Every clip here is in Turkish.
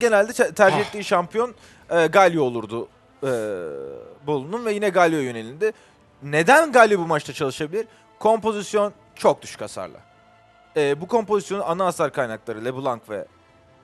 genelde te- tercih ettiği şampiyon e, Galio olurdu e, Bolu'nun ve yine Galio yönelindi. Neden Galio bu maçta çalışabilir? Kompozisyon çok düşük hasarla. E, bu kompozisyonun ana hasar kaynakları LeBlanc ve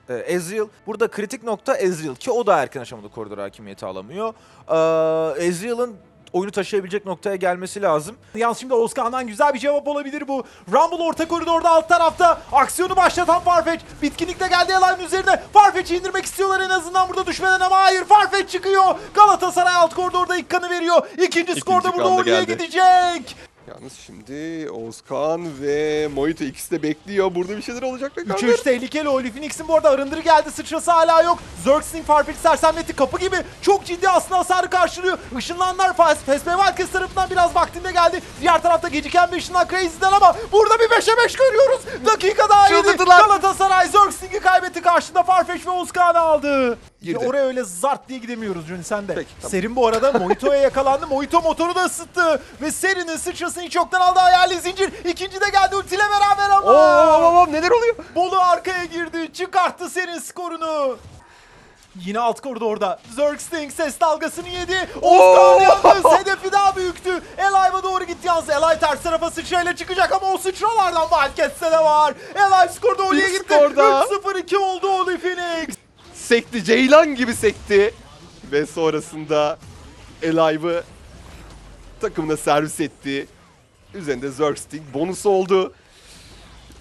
e, Ezreal. Burada kritik nokta Ezreal ki o da erken aşamada koridor hakimiyeti alamıyor. E, Ezreal'ın oyunu taşıyabilecek noktaya gelmesi lazım. Yalnız şimdi Ozkan'dan güzel bir cevap olabilir bu. Rumble orta koridorda alt tarafta. Aksiyonu başlatan Farfetch. Bitkinlikle geldi Eline'ın üzerine. Farfetch'i indirmek istiyorlar en azından burada düşmeden ama hayır Farfetch çıkıyor. Galatasaray alt koridorda ilk kanı veriyor. İkinci skor da burada oraya gidecek. Yalnız şimdi Oğuzkan ve Moito ikisi de bekliyor. Burada bir şeyler olacak be kanka. 3-3 tehlikeli. Oli Phoenix'in bu arada arındırı geldi. Sıçrası hala yok. Zergsting Farfetch sersemletti. Kapı gibi çok ciddi aslında hasarı karşılıyor. Işınlanlar Fespe Valkes tarafından biraz vaktinde geldi. Diğer tarafta geciken bir ışınlan Crazy'den ama burada bir 5'e 5 görüyoruz. Dakika daha iyiydi. Galatasaray Zergsting'i kaybetti. Karşında Farfetch ve Ozkan'ı aldı. Girdi. Ya oraya öyle zart diye gidemiyoruz Johnny sen de. Peki, tamam. Serin bu arada Mojito'ya yakalandı. Mojito motoru da ısıttı. Ve Serin'in sıçrasını hiç yoktan aldı hayali zincir. İkinci de geldi ultiyle beraber ama. Oo, oo, oo, neler oluyor? Bolu arkaya girdi. Çıkarttı senin skorunu. Yine alt koridorda. Zergsting ses dalgasını yedi. Ozkan yalnız hedefi daha büyüktü. Elive'a doğru gitti yalnız. Elive ters tarafa sıçrayla çıkacak ama o sıçralardan Wildcats'te de var. Elive skorda İlk gitti. skorda. 3-0-2 oldu Oli Phoenix. Sekti. Ceylan gibi sekti. Ve sonrasında Alive'ı takımına servis etti. Üzerinde Zergsting bonusu oldu.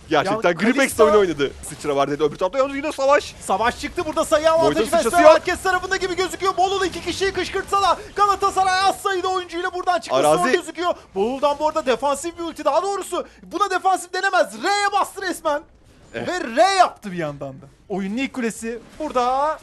Gerçekten Ya Gripex Kalista- oyunu oynadı. Sıçra var dedi. Öbür tarafta yalnız yine savaş. Savaş çıktı burada sayı avantajı yok. herkes tarafında gibi gözüküyor. Bolulu iki kişiyi kışkırtsa da Galatasaray az sayıda oyuncuyla buradan çıkması Arazi. zor gözüküyor. Bolu'dan bu arada defansif bir ulti daha doğrusu buna defansif denemez. R'ye bastı resmen. Eh. Ve R yaptı bir yandan da. Oyunun ilk kulesi burada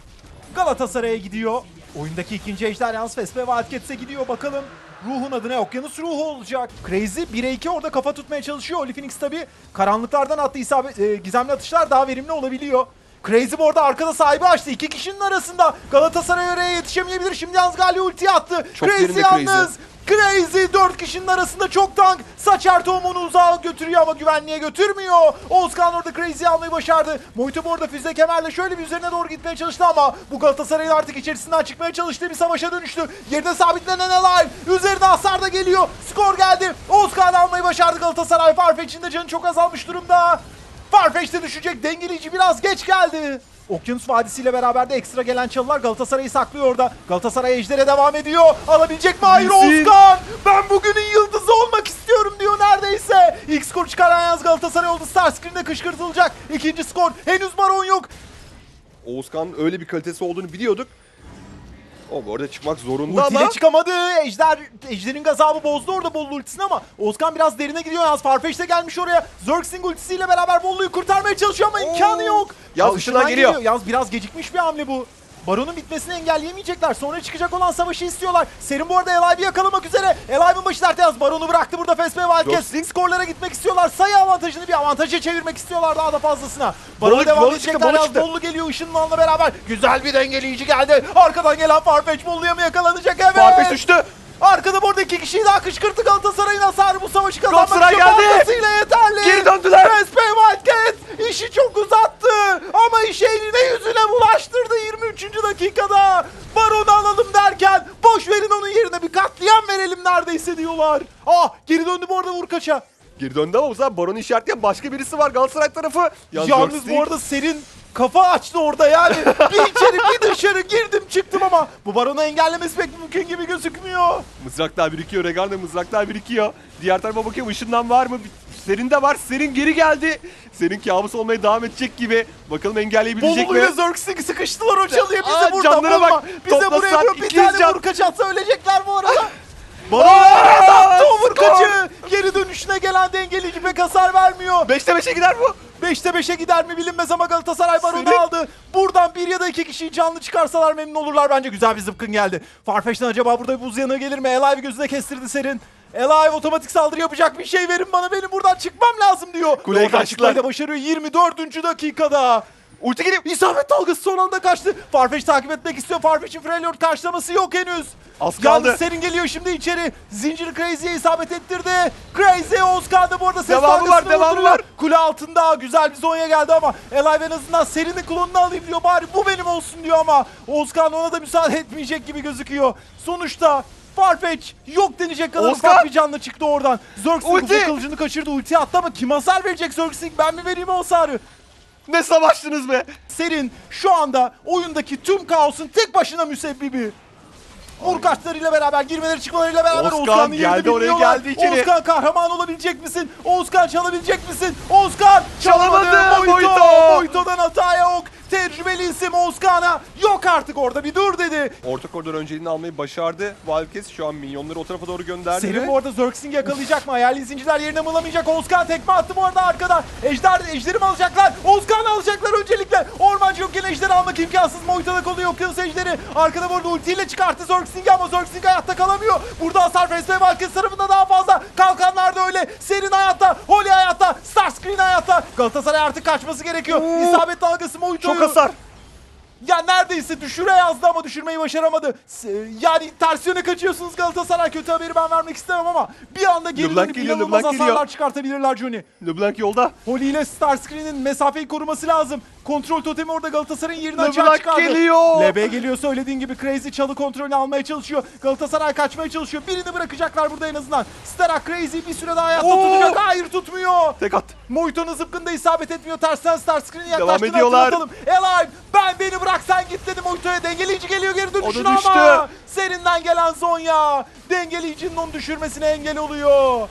Galatasaray'a gidiyor. Oyundaki ikinci ejder yalnız Fespe Wildcats'e gidiyor bakalım. Ruhun adı ne? Okyanus ruhu olacak. Crazy 1'e 2 orada kafa tutmaya çalışıyor. Oli Phoenix tabi karanlıklardan attığı isabet, e, gizemli atışlar daha verimli olabiliyor. Crazy bu arada arkada sahibi açtı. İki kişinin arasında Galatasaray oraya yetişemeyebilir. Şimdi yalnız Galio ulti attı. Çok Crazy yerinde Crazy. yalnız. Crazy 4 kişinin arasında çok tank. Saçar tohum onu uzağa götürüyor ama güvenliğe götürmüyor. Oğuzkan orada Crazy'yi almayı başardı. Moito bu arada füze kemerle şöyle bir üzerine doğru gitmeye çalıştı ama bu Galatasaray'ın artık içerisinden çıkmaya çalıştığı bir savaşa dönüştü. Yerine sabitlenen Alive. Üzerine hasar da geliyor. Skor geldi. Oğuzkan almayı başardı Galatasaray. Farfetch'in de canı çok azalmış durumda. Farfetch de düşecek. Dengeleyici biraz geç geldi. Okyanus Vadisi ile beraber de ekstra gelen çalılar Galatasaray'ı saklıyor orada. Galatasaray Ejder'e devam ediyor. Alabilecek mi? Hayır. Ozkan. Ben bugünün yıldızı olmak istiyorum diyor neredeyse. İlk skor çıkaran yalnız Galatasaray oldu. Starscreen'de kışkırtılacak. İkinci skor. Henüz baron yok. Oğuzkan öyle bir kalitesi olduğunu biliyorduk. O bu arada çıkmak zorunda Ultiyle ama çıkamadı. Ejder, Ejder'in gazabı bozdu orada Bollu ultisini ama Ozkan biraz derine gidiyor yalnız. Farfetch de gelmiş oraya. Zergsting ultisiyle beraber Bollu'yu kurtarmaya çalışıyor ama imkanı yok. Yalnız ışınlan ışından geliyor. Yalnız biraz gecikmiş bir hamle bu. Baron'un bitmesini engelleyemeyecekler. Sonra çıkacak olan savaşı istiyorlar. Serin bu arada Elive'i yakalamak üzere. Elive'ın başı dertte yalnız. Baron'u bıraktı burada Fespe Wildcats. Zergsting. Skorlara gitmek istiyorlar. Sayı avantajını bir avantaja çevirmek istiyorlar daha da fazlasına. Baron'a devam Bolu edecekler. Çıktı. Bollu geliyor ışınlanla beraber. Güzel bir dengeleyici geldi. Arkadan gelen Farfetch Bollu'ya mı yakalanacak? Evet. Farfetch düştü. Arkada bu arada iki kişiyi daha kışkırttı Galatasaray'ın hasarı bu savaşı kazanmak Galatasaray için geldi. fazlasıyla yeterli. Geri döndüler. Respe Wildcat işi çok uzattı ama işi eline yüzüne bulaştırdı 23. dakikada. Baron'u alalım derken boş verin onun yerine bir katliam verelim neredeyse diyorlar. Ah geri döndü bu arada Vurkaç'a. Geri döndü ama bu sefer Baron'u işaretleyen başka birisi var Galatasaray tarafı. Yalnız Zergsting- bu arada Serin kafa açtı orada yani. bir içeri bir dışarı girdim çıktım ama bu Baron'u engellemesi pek mümkün gibi gözükmüyor. Mızraklar birikiyor. Regan da mızraklar birikiyor. Diğer tarafa bakıyorum ışından var mı? Serin de var. Serin geri geldi. Serin kabus olmaya devam edecek gibi. Bakalım engelleyebilecek ile mi? Zergsting sıkıştılar o çalıya bize Aa, burada canlara vurma. bak. Bize Toplasak buraya diyor bir 200 tane can. vurkaç atsa ölecekler bu arada. Aa, Bana attı o vurkaçı. Geri dönüşüne gelen dengeleyici pek hasar vermiyor. 5'te 5'e gider bu. 5'te 5'e gider mi bilinmez ama Galatasaray baronu aldı. Buradan bir ya da iki kişiyi canlı çıkarsalar memnun olurlar bence. Güzel bir zıpkın geldi. Farfetch'ten acaba burada bir buz yanığı gelir mi? Elive gözüne kestirdi Serin. Elive otomatik saldırı yapacak bir şey verin bana. Benim buradan çıkmam lazım diyor. Oradan kaçtılar. başarıyor 24. dakikada. Ulti geliyor. İsabet dalgası son anda kaçtı. Farfetch takip etmek istiyor. Farfetch'in Freljord karşılaması yok henüz. Az kaldı. Yalnız Serin geliyor şimdi içeri. Zincir Crazy'ye isabet ettirdi. Crazy Ozkan'da bu arada ses Devamı var, devamı var. Kule altında güzel bir Zonya geldi ama Elive en azından Serin'in klonunu alayım diyor. Bari bu benim olsun diyor ama Ozkan ona da müsaade etmeyecek gibi gözüküyor. Sonuçta Farfetch yok denecek kadar Ozkan! ufak bir canlı çıktı oradan. Zergsing kılıcını kaçırdı. Ulti attı ama kim hasar verecek Zergsing? Ben mi vereyim o hasarı? Ne savaştınız be? Serin şu anda oyundaki tüm kaosun tek başına müsebbibi. Vurkaçlarıyla beraber, girmeleri çıkmalarıyla beraber Özkan Oğuzkan'ın yerini geldi, oraya bilmiyorlar. geldi içeri. Oğuzkan kahraman olabilecek misin? Oğuzkan çalabilecek misin? Oğuzkan Çalamadı. Moito. Moito'dan hata yok. Tecrübeli isim Oğuzkan'a yok artık orada bir dur dedi. Orta koridor önceliğini almayı başardı. Valkes şu an minyonları o tarafa doğru gönderdi. Serin bu arada Zergsing yakalayacak mı? Hayali zincirler yerine bulamayacak. Oğuzkan tekme attı bu arada arkada. Ejder, ejderi mi alacaklar? Oğuzkan alacaklar öncelikle. Ormancı yokken ejderi almak imkansız. Moito'da kolu yok yalnız ejderi. Arkada bu arada ultiyle çıkarttı Zergsing'i ama Zergsing hayatta kalamıyor. Burada hasar FSB Valkes tarafında daha fazla. Kalkanlar da öyle. Serin hayatta. Holy hayatta. Starscreen hayatta. Galatasaray artık kaçması gerekiyor. İsabet dalgası Moito'yu. Hasar. Ya neredeyse düşüre yazdı ama düşürmeyi başaramadı. S- Yani tersiyona kaçıyorsunuz Galatasaray. Kötü haberi ben vermek istemem ama bir anda geri LeBlanc dönüp geliyor, inanılmaz LeBlanc hasarlar geliyor. çıkartabilirler Johnny. LeBlanc yolda. Holy ile Starscreen'in mesafeyi koruması lazım. Kontrol totemi orada Galatasaray'ın yerini açığa çıkardı. geliyor. LB geliyor söylediğin gibi Crazy çalı kontrolünü almaya çalışıyor. Galatasaray kaçmaya çalışıyor. Birini bırakacaklar burada en azından. Sterak Crazy bir süre daha hayatta Oo. tutacak. Hayır tutmuyor. Tek at. Moito'nun zıpkında isabet etmiyor. Tersten Starscreen'in Devam yaklaştığını ediyorlar. hatırlatalım. Alive ben beni bırak sen git dedi Moito'ya. Dengeleyici geliyor geri dönüşün ama. Serinden gelen Zonya. Dengeleyicinin onu düşürmesine engel oluyor.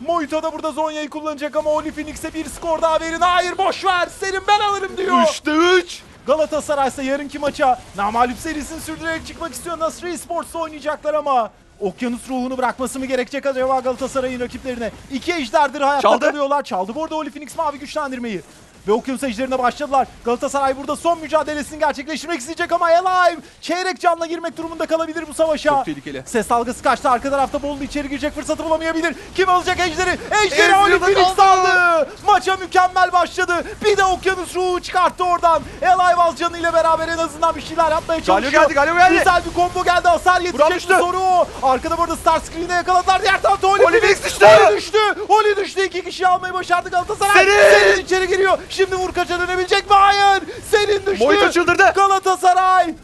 Moito da burada Zonya'yı kullanacak ama Oli Phoenix'e bir skor daha verin. Hayır boş ver. Serin ben alırım diyor. 3'te 3. Galatasaray ise yarınki maça namalip serisini sürdürerek çıkmak istiyor. Nasr Esports'ta oynayacaklar ama Okyanus ruhunu bırakması mı gerekecek acaba Galatasaray'ın rakiplerine? İki ejderdir hayatta Çaldı. kalıyorlar. Çaldı bu arada Oli Phoenix mavi güçlendirmeyi. Ve Okyanus ejderine başladılar. Galatasaray burada son mücadelesini gerçekleştirmek isteyecek ama Alive çeyrek canla girmek durumunda kalabilir bu savaşa. Çok tehlikeli. Ses dalgası kaçtı. Arka tarafta Bolu içeri girecek fırsatı bulamayabilir. Kim alacak ejderi? Ejderi Oli Phoenix aldı. Maça mükemmel başladı. Bir de okyanus ruhu çıkarttı oradan. Elive Alcanı ile beraber en azından bir şeyler yapmaya çalışıyor. geldi, Galio geldi. Güzel bir combo geldi. Hasar yetecek mi soru o. Arkada burada Star Screen'e yakaladılar. Diğer tarafta Oli, Oli düştü. Oli düştü. Oli düştü. İki kişi almayı başardı Galatasaray. Serin. Serin içeri giriyor. Şimdi vurkaça dönebilecek mi? Hayır. Serin düştü. Moito çıldırdı. Galatasaray.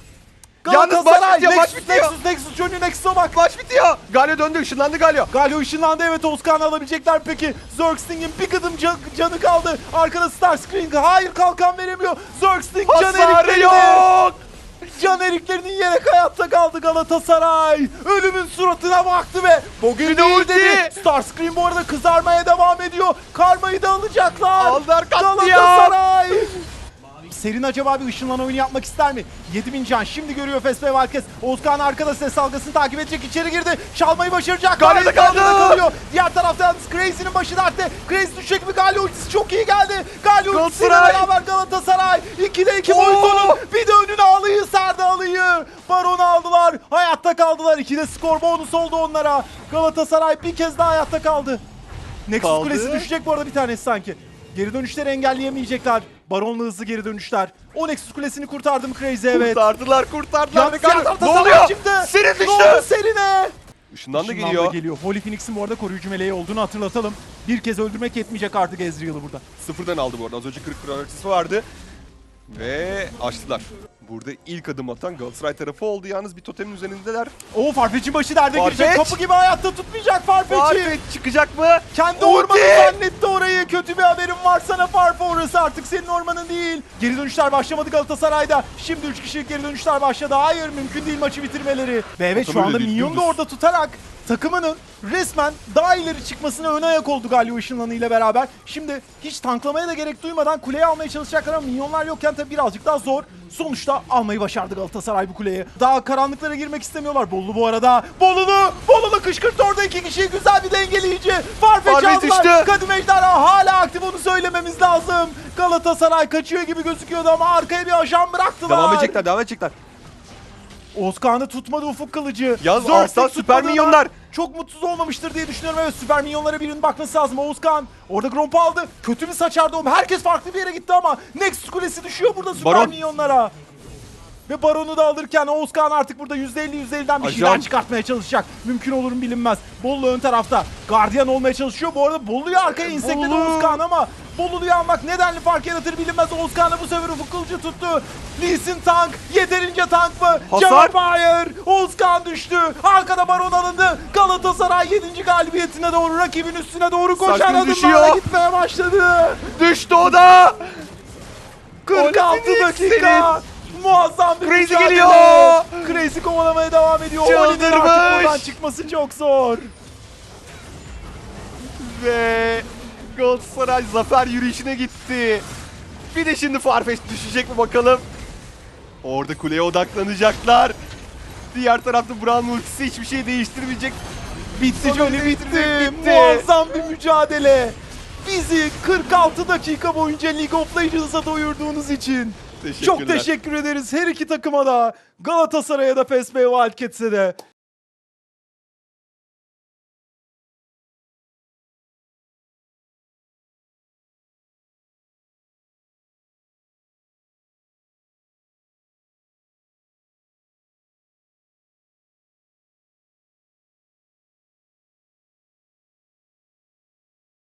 Yalnız maç Galatasaray. bitiyor, maç Nexus, bitiyor. Nexus, Nexus, Johnny Nexus'a bak. Maç bitiyor. Galio döndü. ışınlandı Galio. Galio ışınlandı evet Ozkan'ı alabilecekler peki. Zergsting'in bir kadın can- canı kaldı. Arkada Starscream hayır kalkan veremiyor. Zergsting can Hasarı eriklerini. yok. Can eriklerini yiyerek hayatta kaldı Galatasaray. Ölümün suratına baktı ve bugün de ulti. dedi. Starscream bu arada kızarmaya devam ediyor. Karmayı da alacaklar. Aldılar. Galatasaray. Serin acaba bir ışınlan oyunu yapmak ister mi? 7000 can şimdi görüyor Fespe Valkes. Oğuzkan arkada ses salgasını takip edecek içeri girdi. Çalmayı başaracak. Hayır, kaldı. Kalıyor. Diğer tarafta yalnız Crazy'nin başı dertte. Crazy düşecek mi? Galio ultisi çok iyi geldi. Galio ultisiyle beraber Galatasaray. 2'de 2 Oo. Moito'nun bir de önüne alıyı sardı alıyı. Baron'u aldılar. Hayatta kaldılar. 2'de skor bonus oldu onlara. Galatasaray bir kez daha hayatta kaldı. Nexus Kaldı. Kulesi düşecek bu arada bir tanesi sanki. Geri dönüşleri engelleyemeyecekler. Baron'la hızlı geri dönüşler. O Nexus Kulesi'ni kurtardım Crazy evet. Kurtardılar kurtardılar. Yalnız tarafta Ne oluyor? çıktı. Serin Ne düştü. oldu Serine? Işından da geliyor. geliyor. Holy Phoenix'in bu arada koruyucu meleği olduğunu hatırlatalım. Bir kez öldürmek yetmeyecek artık Ezreal'ı burada. Sıfırdan aldı bu arada. Az önce 40 kronometresi vardı. Ve açtılar. Burada ilk adım atan Galatasaray tarafı oldu. Yalnız bir totemin üzerindeler. Oo Farfetch'in başı derde Farfetch. girecek. Kapı gibi hayatta tutmayacak Farfetch'i. Farfetch çıkacak mı? Kendi Ulti! ormanı zannetti orayı. Kötü bir haberim var sana Farfa orası artık senin ormanın değil. Geri dönüşler başlamadı Galatasaray'da. Şimdi 3 kişilik geri dönüşler başladı. Hayır mümkün değil maçı bitirmeleri. Ve evet şu anda Minyon da orada tutarak takımının resmen daha ileri çıkmasına ön ayak oldu Galio Işınlanı ile beraber. Şimdi hiç tanklamaya da gerek duymadan kuleyi almaya çalışacaklar ama minyonlar yokken tabii birazcık daha zor. Sonuçta almayı başardı Galatasaray bu kuleyi. Daha karanlıklara girmek istemiyorlar. Bollu bu arada. Bolulu! Bolulu kışkırttı orada iki kişiyi. Güzel bir dengeleyici. Farfetch aldılar. Kadim Ejderha hala aktif onu söylememiz lazım. Galatasaray kaçıyor gibi gözüküyordu ama arkaya bir ajan bıraktılar. Devam edecekler, devam edecekler. Ozkan'ı tutmadı ufuk kılıcı. Yalnız Zerx'in alttan süper minyonlar. Çok mutsuz olmamıştır diye düşünüyorum. Evet süper minyonlara birinin bakması lazım. Oğuzkan orada Gromp aldı. Kötü bir saçardı o. Herkes farklı bir yere gitti ama Nexus kulesi düşüyor burada süper Baron. minyonlara. Ve Baron'u da alırken Oğuzkan artık burada %50 %50'den bir şeyler çıkartmaya çalışacak. Mümkün olur mu bilinmez. Bollu ön tarafta. Gardiyan olmaya çalışıyor. Bu arada Bollu'yu arkaya insekledi. Oğuzkan ama Bollu'yu almak nedenli fark yaratır bilinmez. Oğuzkan da bu sefer ufuk kılıcı tuttu. Lee Sin tank. Yeterince tank mı? Hasar. Cevap hayır. Oğuzkan düştü. Arkada Baron alındı. Galatasaray 7. galibiyetine doğru rakibin üstüne doğru koşan adımlarla gitmeye başladı. Düştü o da. 46 Oliver dakika. Muazzam bir Crazy mücadele. geliyor. Crazy kovalamaya devam ediyor. Çıldırmış. Buradan çıkması çok zor. Ve Galatasaray zafer yürüyüşüne gitti. Bir de şimdi Farfetch düşecek mi bakalım. Orada kuleye odaklanacaklar. Diğer tarafta Brown ultisi hiçbir şey değiştirmeyecek. Bitti Johnny bitti. bitti. Muazzam bir mücadele. Bizi 46 dakika boyunca League of Legends'a doyurduğunuz için çok teşekkür ederiz her iki takıma da. Galatasaray'a da PSV Wildcats'e de.